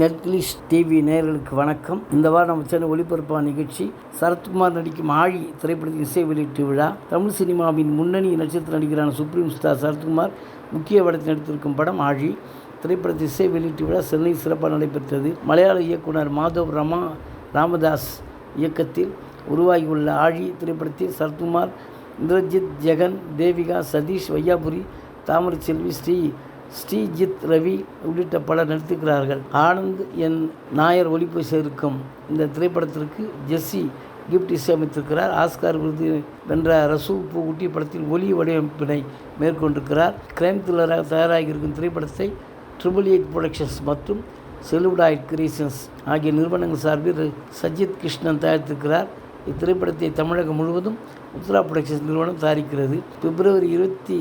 நெட்லிஸ் TV நேயர்களுக்கு வணக்கம். இந்த வாரம் நம்ம சேனல் ஒளிபரப்பான நிகழ்ச்சி சரத்குமார் நடிக்கும் ஆழி திரைப்படத்தின் இசை வெளியீட்டு விழா. தமிழ் சினிமாவின் முன்னணி நட்சத்திர நடிகரான சுப்ரீம் ஸ்டார் சரத்குமார் முக்கிய படத்தில் நடித்திருக்கும் படம் ஆழி. திரைப்படத்தின் இசை வெளியீட்டு விழா சென்னை சிறப்பாக நடைபெற்றது. மலையாள இயக்குனர் மாதவ் ரமா ராமதாஸ் இயக்கத்தில் உருவாகியுள்ள ஆழி திரைப்படத்தில் சரத்குமார் இந்திரஜித் ஜெகன் தேவிகா சதீஷ் வையாபுரி தாமரை செல்வி ஸ்ரீ ஸ்ரீஜித் ரவி உள்ளிட்ட பலர் நடித்திருக்கிறார்கள். ஆனந்த் என் நாயர் ஒலிப்பு சேர்க்கும் இந்த திரைப்படத்திற்கு ஜெஸ்ஸி கிஃப்ட் இசையமைத்திருக்கிறார். ஆஸ்கார் விருது வென்ற உப்பு பூகுட்டி படத்தில் ஒலி வடிவமைப்பினை மேற்கொண்டிருக்கிறார். கிரைம் த்ரில்லராக தயாராகியிருக்கும் திரைப்படத்தை ட்ரிபிள் எயிட் ப்ரொடக்ஷன்ஸ் மற்றும் செலுடாய்ட் கிரியேஷன்ஸ் ஆகிய நிறுவனங்கள் சார்பில் சஜித் கிருஷ்ணன் தயாரித்திருக்கிறார். இத்திரைப்படத்தை தமிழகம் முழுவதும் உத்ரா புரொடக்ஷன்ஸ் நிறுவனம் தயாரிக்கிறது. பிப்ரவரி இருபத்தி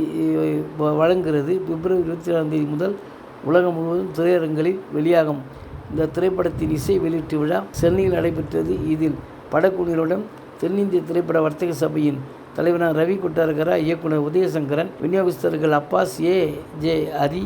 வழங்குகிறது. பிப்ரவரி இருபத்தி நாலாம் தேதி முதல் உலகம் முழுவதும் திரையரங்களில் வெளியாகும். இந்த திரைப்படத்தின் இசை வெளியீட்டு விழா சென்னையில் நடைபெற்றது. இதில் படக்குழுவினருடன் தென்னிந்திய திரைப்பட வர்த்தக சபையின் தலைவரான ரவி கொட்டாரகரா இயக்குனர் உதயசங்கரன் விநியோகஸ்தர்கள் அப்பாஸ் ஏ ஜே ஹரி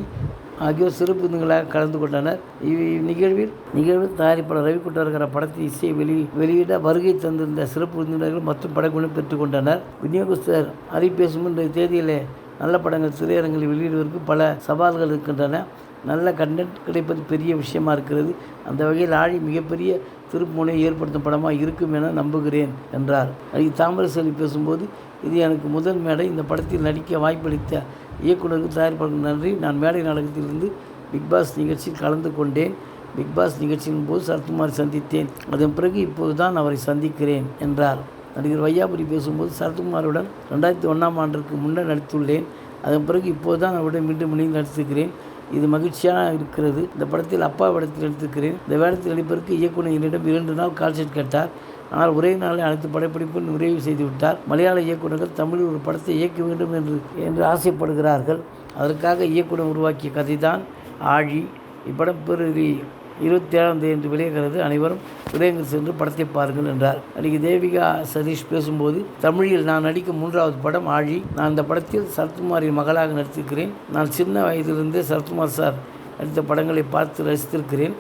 ஆகியோர் சிறப்பு விருந்துகளாக கலந்து கொண்டனர். இந்நிகழ்வில் நிகழ்வில் தயாரிப்பாளர் ரவி கொட்டாரகர படத்தின் இசையை வெளி வெளியிட வருகை தந்திருந்த சிறப்பு விருந்தினர்கள் மற்றும் படக்குழுவும் பெற்றுக்கொண்டனர் விநியோகஸ்தர் ஹரி பேசும் இன்றைய தேதியிலே நல்ல படங்கள் திரையரங்கில் வெளியிடுவதற்கு பல சவால்கள் இருக்கின்றன. நல்ல கண்டென்ட் கிடைப்பது பெரிய விஷயமா இருக்கிறது. அந்த வகையில் ஆழி மிகப்பெரிய திருப்புமுனை ஏற்படுத்தும் படமாக இருக்கும் என நம்புகிறேன் என்றார். நடிகை தாமரை செல்வி பேசும்போது இது எனக்கு முதல் மேடை இந்த படத்தில் நடிக்க வாய்ப்பளித்த இயக்குனருக்கு தயாரிப்பாளருக்கு நன்றி. நான் மேடை நாடகத்திலிருந்து பிக் பாஸ் நிகழ்ச்சியில் கலந்து கொண்டேன். பிக் பாஸ் நிகழ்ச்சியின் போது சரத்குமாரை சந்தித்தேன். அதன் பிறகு இப்போது தான் அவரை சந்திக்கிறேன் என்றார். நடிகர் வையாபுரி பேசும்போது சரத்குமாருடன் ரெண்டாயிரத்தி ஒன்றாம் ஆண்டிற்கு முன்னர் நடித்துள்ளேன். அதன் பிறகு இப்போது தான் அவருடன் மீண்டும் இணைந்து நடித்திருக்கிறேன். இது மகிழ்ச்சியாக இருக்கிறது. இந்த படத்தில் அப்பா வேடத்தில் நடித்திருக்கிறேன். இந்த வேடத்தில் நடிப்பதற்கு இயக்குனர் என்னிடம் இரண்டு நாள் கால்ஷீட் கேட்டார். ஆனால் ஒரே நாளில் அனைத்து படப்பிடிப்பும் நிறைவு செய்துவிட்டார் மலையாள இயக்குநர்கள் தமிழில் ஒரு படத்தை இயக்க வேண்டும் என்று என்று ஆசைப்படுகிறார்கள். அதற்காக இயக்குனர் உருவாக்கிய கதை தான் ஆழி. இப்படம் பிறகு இருபத்தி ஏழாம் தேதி என்று அனைவரும் விரைவில் சென்று படத்தை பாருங்கள் என்றார். நடிகை தேவிகா சதீஷ் பேசும்போது தமிழில் நான் நடிக்கும் மூன்றாவது படம் ஆழி. நான் இந்த படத்தில் சரத்குமாரின் மகளாக நடித்திருக்கிறேன். நான் சின்ன வயதிலிருந்தே சரத்குமார் சார் நடித்த படங்களை பார்த்து ரசித்திருக்கிறேன்.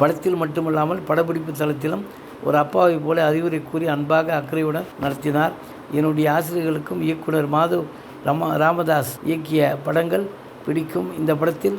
படத்தில் மட்டுமல்லாமல் படப்பிடிப்பு தளத்திலும் ஒரு அப்பாவை போல அறிவுரை கூறி அன்பாக அக்கறையுடன் நடத்தினார். என்னுடைய ஆசிரியர்களுக்கும் இயக்குனர் மாதவ் ரமா ராமதாஸ் இயக்கிய படங்கள் பிடிக்கும். இந்த படத்தில்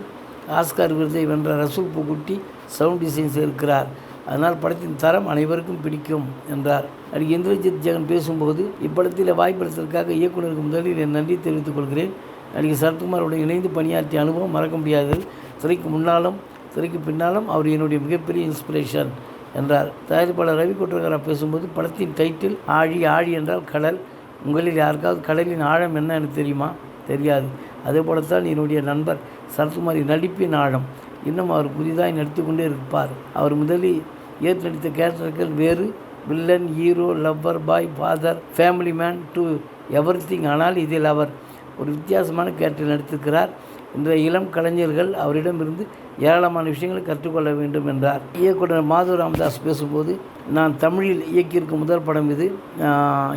ஆஸ்கார் விருதை வென்ற ரசூல் பூக்குட்டி சவுண்ட் டிசைன் சேர்க்கிறார். அதனால் படத்தின் தரம் அனைவருக்கும் பிடிக்கும் என்றார். நடிகை இந்திரஜித் ஜெகன் பேசும்போது இப்படத்தில் வாய்ப்பெடுத்ததற்காக இயக்குனருக்கு முதலில் என் நன்றி தெரிவித்துக் கொள்கிறேன். நடிகை சரத்குமாருடன் இணைந்து பணியாற்றிய அனுபவம் மறக்க முடியாதது திரைக்கு முன்னாலும் திரைக்கு பின்னாலும் அவர் என்னுடைய மிகப்பெரிய இன்ஸ்பிரேஷன் என்றார். தயாரிப்பாளர் ரவி கொட்டரகரா பேசும்போது படத்தின் டைட்டில் ஆழி ஆழி என்றால் கடல். உங்களில் யாருக்காவது கடலின் ஆழம் என்ன எனக்கு தெரியுமா? தெரியாது. அதே போலத்தான் என்னுடைய நண்பர் சரத்குமாரின் நடிப்பின் ஆழம். இன்னும் அவர் புதிதாக நடித்துக்கொண்டே இருப்பார். அவர் முதலில் ஏற்று நடித்த கேரக்டர்கள் வேறு. Villain hero lover boy father family man to every ஆனால் இதில் அவர் ஒரு வித்தியாசமான கேரக்டர் நடித்திருக்கிறார். இன்றைய இளம் கலைஞர்கள் அவரிடமிருந்து ஏராளமான விஷயங்களை கற்றுக்கொள்ள வேண்டும் என்றார். இயக்குனர் மாதவ ராமதாஸ் பேசும்போது நான் தமிழில் இயக்கியிருக்கும் முதல் படம் இது.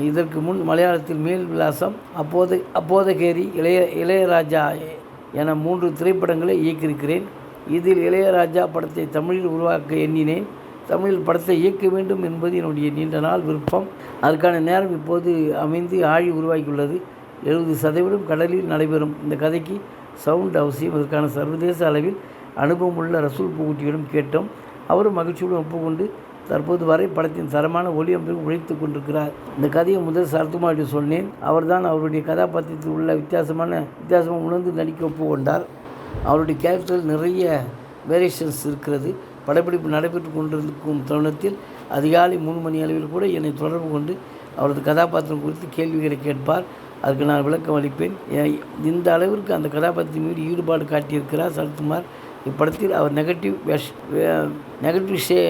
இதற்கு முன் மலையாளத்தில் மேல் விலாசம் அப்போது அப்போதகேரி இளைய இளையராஜா என மூன்று திரைப்படங்களை இயக்கியிருக்கிறேன். இதில் இளையராஜா படத்தை தமிழில் உருவாக்க எண்ணினேன். தமிழில் படத்தை இயக்க வேண்டும் என்பது என்னுடைய நீண்ட நாள் விருப்பம். அதற்கான நேரம் இப்போது அமைந்து ஆழி உருவாகியுள்ளது. எழுபது சதவீதம் கடலில் நடைபெறும் இந்த கதைக்கு சவுண்ட் அவசியம் இதற்கான சர்வதேச அளவில் அனுபவம் உள்ள ரசூல் பூகுட்டியிடம் கேட்டோம். அவரும் மகிழ்ச்சியுடன் ஒப்புக்கொண்டு தற்போது வரை படத்தின் தரமான ஒளி அமைப்பு உழைத்து கொண்டிருக்கிறார். இந்த கதையை முதல் சரத்குமாரிடம் சொன்னேன். அவர்தான் அவருடைய கதாபாத்திரத்தில் உள்ள வித்தியாசமான வித்தியாசமாக உணர்ந்து நடிக்க ஒப்புக்கொண்டார். அவருடைய கேரக்டரில் நிறைய வேரியேஷன்ஸ் இருக்கிறது. படப்பிடிப்பு நடைபெற்று கொண்டிருக்கும் தருணத்தில் அதிகாலை மூணு மணி அளவில் கூட என்னை தொடர்பு கொண்டு அவரது கதாபாத்திரம் குறித்து கேள்விகளை கேட்பார். அதுக்கு நான் விளக்கம் அளிப்பேன். இந்த அளவிற்கு அந்த கதாபாத்திரத்தின் மீது ஈடுபாடு காட்டியிருக்கிறார் சரத்குமார். இப்படத்தில் அவர் நெகட்டிவ் நெகட்டிவ் ஷே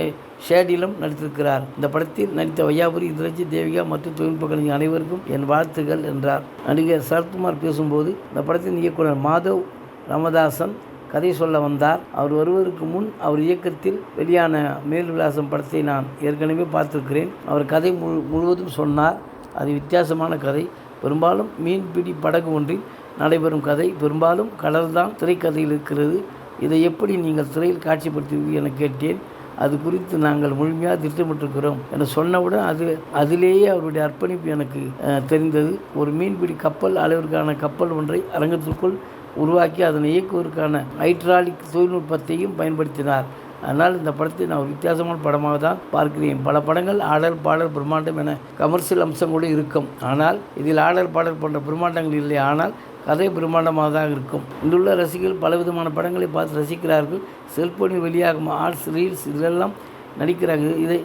ஷேடிலும் நடித்திருக்கிறார். இந்த படத்தில் நடித்த வையாபுரி இந்திரஜித் தேவிகா மற்றும் தொழில்நுட்ப கலைஞர் அனைவருக்கும் என் வாழ்த்துகள் என்றார். நடிகர் சரத்குமார் பேசும்போது இந்த படத்தின் இயக்குனர் மாதவ் ராமதாசன் கதை சொல்ல வந்தார். அவர் வருவதற்கு முன் அவர் இயக்கத்தில் வெளியான மேல் விலாசம் படத்தை நான் ஏற்கனவே பார்த்திருக்கிறேன். அவர் கதை முழு முழுவதும் சொன்னார். அது வித்தியாசமான கதை. பெரும்பாலும் மீன்பிடி படகு ஒன்றில் நடைபெறும் கதை. பெரும்பாலும் கடல்தான் திரைக்கதையில் இருக்கிறது. இதை எப்படி நீங்கள் திரையில் காட்சிப்படுத்துவீர்கள் என கேட்டேன். அது குறித்து நாங்கள் முழுமையாக திட்டமிட்டிருக்கிறோம் என சொன்னவுடன் அது அதிலேயே அவருடைய அர்ப்பணிப்பு எனக்கு தெரிந்தது. ஒரு மீன்பிடி கப்பல் அளவிற்கான கப்பல் ஒன்றை அரங்கத்திற்குள் உருவாக்கி அதனை இயக்குவதற்கான ஹைட்ராலிக் தொழில்நுட்பத்தையும் பயன்படுத்தினார். அதனால் இந்த படத்தை நான் வித்தியாசமான படமாக தான் பார்க்கிறேன். பல படங்கள் ஆடல் பாடல் பிரம்மாண்டம் என கமர்ஷியல் அம்சங்களோடு இருக்கும். ஆனால் இதில் ஆடல் பாடல் போன்ற பிரம்மாண்டங்கள் இல்லை. ஆனால் கதை பிரம்மாண்டமாக தான் இருக்கும். இங்குள்ள ரசிகர்கள் பலவிதமான படங்களை பார்த்து ரசிக்கிறார்கள். செல்போனில் வெளியாகும் ஆர்ட்ஸ் ரீல்ஸ் இதெல்லாம் நடிக்கிறாங்க. இதை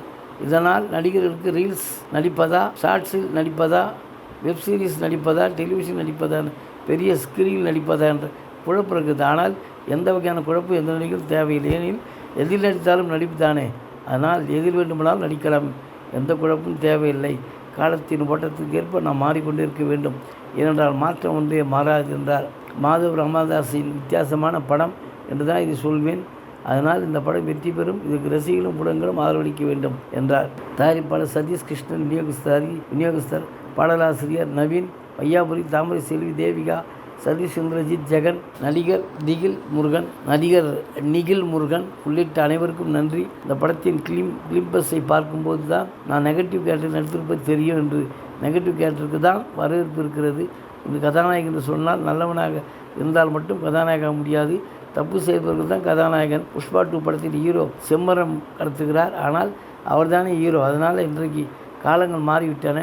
இதனால் நடிகர்களுக்கு ரீல்ஸ் நடிப்பதா ஷார்ட்ஸில் நடிப்பதா வெப் சீரிஸ் நடிப்பதா டெலிவிஷன் நடிப்பதா பெரிய ஸ்க்ரீனில் நடிப்பதா என்ற குழப்பம் இருக்குது. ஆனால் எந்த வகையான குழப்பம் எந்த நடிகரும் தேவையில்லை. ஏனெனில் எதில் நடித்தாலும் நடிப்பு தானே அதனால் எதில் வேண்டுமானால் நடிக்கலாம். எந்த குழப்பமும் தேவையில்லை. காலத்தின் ஓட்டத்துக்கு ஏற்ப நாம் மாறிக்கொண்டிருக்க வேண்டும். ஏனென்றால் மாற்றம் ஒன்றே மாறாது என்றார் மாதவ் ராமதாஸின் வித்தியாசமான படம் என்று தான் இது சொல்வேன். அதனால் இந்த படம் வெற்றி பெறும். இதுக்கு ரசிகர்களும் புடங்களும் ஆதரவளிக்க வேண்டும் என்றார். தயாரிப்பாளர் சதீஷ் கிருஷ்ணன் விநியோகஸ்தாரி விநியோகஸ்தர் பாடலாசிரியர் நவீன் வையாபுரி தாமரை செல்வி தேவிகா சதீஷ் இந்திரஜித் ஜெகன் நடிகர் திகில் முருகன் நடிகர் நிகில் முருகன் உள்ளிட்ட அனைவருக்கும் நன்றி. இந்த படத்தின் கிளிம் கிளிம்பஸை பார்க்கும்போது தான் நான் நெகட்டிவ் கேரக்டர் நடித்திருப்பது தெரியும் என்று நெகட்டிவ் கேரக்டருக்கு தான் வரவேற்பு இருக்கிறது. இந்த கதாநாயகன் என்று சொன்னால் நல்லவனாக இருந்தால் மட்டும் கதாநாயக முடியாது. தப்பு செய்பவர்கள் தான் கதாநாயகன். புஷ்பா டூ படத்தின் ஹீரோ செம்மரம் கடத்துகிறார் ஆனால் அவர்தானே ஹீரோ அதனால் இன்றைக்கு காலங்கள் மாறிவிட்டன.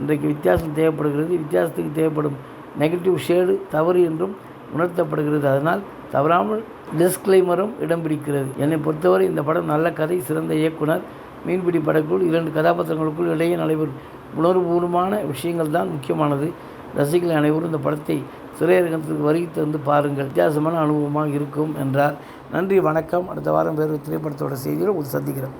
இன்றைக்கு வித்தியாசம் தேவைப்படுகிறது. வித்தியாசத்துக்கு தேவைப்படும் நெகட்டிவ் ஷேடு தவறு என்றும் உணர்த்தப்படுகிறது. அதனால் தவறாமல் டிஸ்க்ளைமரும் இடம் பிடிக்கிறது. என்னை பொறுத்தவரை இந்த படம் நல்ல கதை சிறந்த இயக்குனர் மீன்பிடி படக்குள் இரண்டு கதாபாத்திரங்களுக்குள் இடையே நடைபெறும். உணர்வுபூர்வமான விஷயங்கள் தான் முக்கியமானது. ரசிகர்கள் அனைவரும் இந்த படத்தை திரையரங்கத்துக்கு வருகை தந்து பாருங்கள். வித்தியாசமான அனுபவமாக இருக்கும் என்றார். நன்றி வணக்கம். அடுத்த வாரம் வேறு திரைப்படத்தோட செய்தியில் உங்களுக்கு சந்திக்கிறோம்.